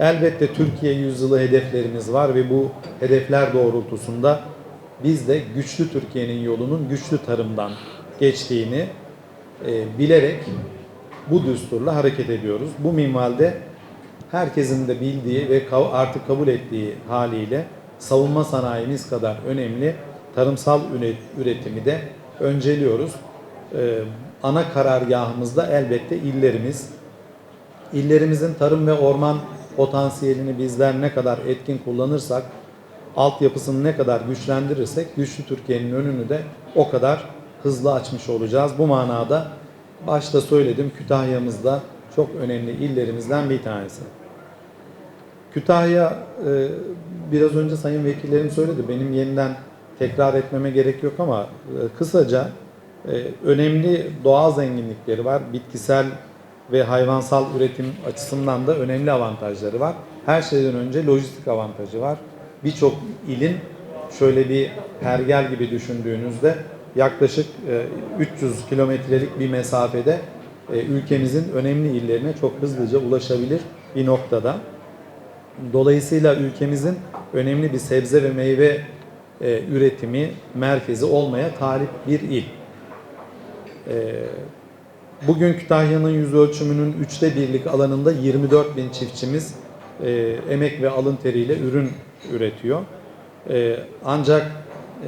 Elbette Türkiye yüzyılı hedeflerimiz var ve bu hedefler doğrultusunda biz de güçlü Türkiye'nin yolunun güçlü tarımdan geçtiğini e, bilerek bu düsturla hareket ediyoruz. Bu minvalde herkesin de bildiği ve artık kabul ettiği haliyle savunma sanayimiz kadar önemli tarımsal üret- üretimi de önceliyoruz. Ee, ana karargahımızda elbette illerimiz. İllerimizin tarım ve orman potansiyelini bizler ne kadar etkin kullanırsak, altyapısını ne kadar güçlendirirsek güçlü Türkiye'nin önünü de o kadar hızlı açmış olacağız. Bu manada başta söyledim Kütahya'mız da çok önemli illerimizden bir tanesi. Kütahya e, biraz önce sayın vekillerim söyledi. Benim yeniden tekrar etmeme gerek yok ama e, kısaca e, önemli doğal zenginlikleri var. Bitkisel ve hayvansal üretim açısından da önemli avantajları var. Her şeyden önce lojistik avantajı var. Birçok ilin şöyle bir pergel gibi düşündüğünüzde yaklaşık e, 300 kilometrelik bir mesafede e, ülkemizin önemli illerine çok hızlıca ulaşabilir bir noktada. Dolayısıyla ülkemizin önemli bir sebze ve meyve e, üretimi merkezi olmaya talip bir il. Bugün Kütahya'nın yüz ölçümünün üçte birlik alanında 24 bin çiftçimiz e, emek ve alın teriyle ürün üretiyor. E, ancak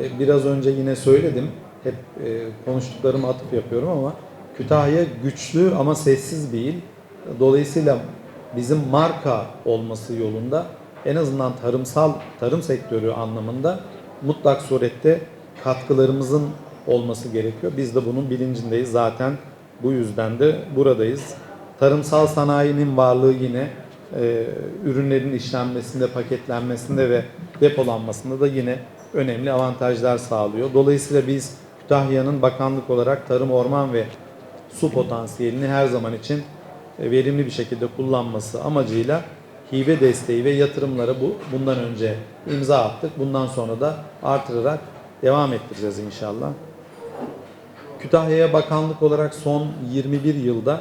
e, biraz önce yine söyledim, hep e, konuştuklarıma atıf yapıyorum ama Kütahya güçlü ama sessiz bir il. Dolayısıyla bizim marka olması yolunda en azından tarımsal tarım sektörü anlamında mutlak surette katkılarımızın olması gerekiyor. Biz de bunun bilincindeyiz. Zaten bu yüzden de buradayız. Tarımsal sanayinin varlığı yine e, ürünlerin işlenmesinde, paketlenmesinde ve depolanmasında da yine önemli avantajlar sağlıyor. Dolayısıyla biz Kütahya'nın bakanlık olarak tarım, orman ve su potansiyelini her zaman için e, verimli bir şekilde kullanması amacıyla hibe desteği ve yatırımları bu bundan önce imza attık. Bundan sonra da artırarak devam ettireceğiz inşallah. Kütahya'ya bakanlık olarak son 21 yılda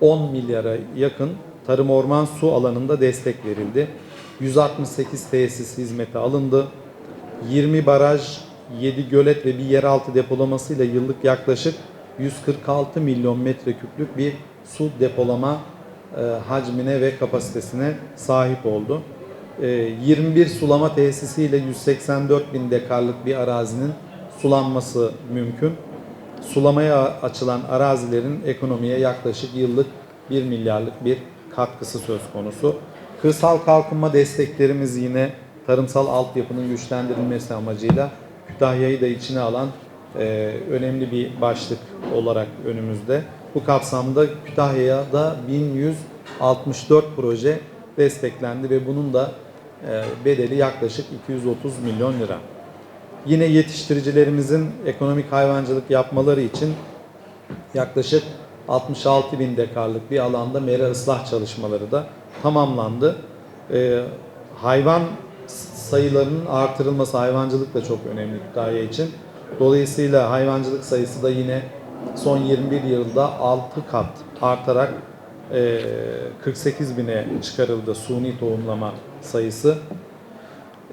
10 milyara yakın tarım orman su alanında destek verildi. 168 tesis hizmete alındı. 20 baraj, 7 gölet ve bir yeraltı depolamasıyla yıllık yaklaşık 146 milyon metreküplük bir su depolama e, hacmine ve kapasitesine sahip oldu. E, 21 sulama tesisiyle 184 bin dekarlık bir arazinin sulanması mümkün. Sulamaya açılan arazilerin ekonomiye yaklaşık yıllık 1 milyarlık bir katkısı söz konusu. Kırsal kalkınma desteklerimiz yine tarımsal altyapının güçlendirilmesi amacıyla Kütahya'yı da içine alan e, önemli bir başlık olarak önümüzde. Bu kapsamda Kütahya'ya da 1164 proje desteklendi ve bunun da e, bedeli yaklaşık 230 milyon lira. Yine yetiştiricilerimizin ekonomik hayvancılık yapmaları için yaklaşık 66 bin dekarlık bir alanda mera ıslah çalışmaları da tamamlandı. Ee, hayvan sayılarının artırılması, hayvancılık da çok önemli Kütahya için. Dolayısıyla hayvancılık sayısı da yine son 21 yılda 6 kat artarak e, 48 bine çıkarıldı suni tohumlama sayısı.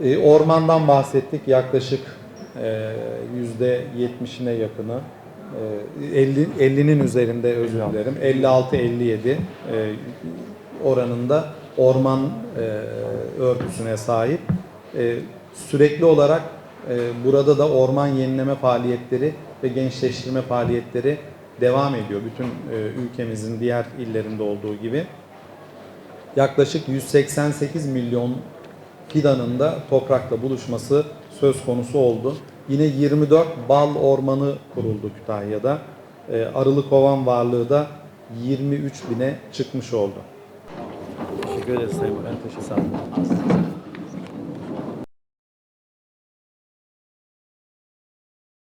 E, Ormandan bahsettik yaklaşık e, %70'ine yakını. E, 50 50'nin üzerinde özür dilerim. 56-57 e, oranında orman e, örtüsüne sahip. E, Sürekli olarak burada da orman yenileme faaliyetleri ve gençleştirme faaliyetleri devam ediyor. Bütün ülkemizin diğer illerinde olduğu gibi yaklaşık 188 milyon fidanın da toprakla buluşması söz konusu oldu. Yine 24 bal ormanı kuruldu Kütahya'da. Ee, Arılı kovan varlığı da 23 bine çıkmış oldu. Teşekkür ederiz Sayın Bakan. Teşekkür ederim.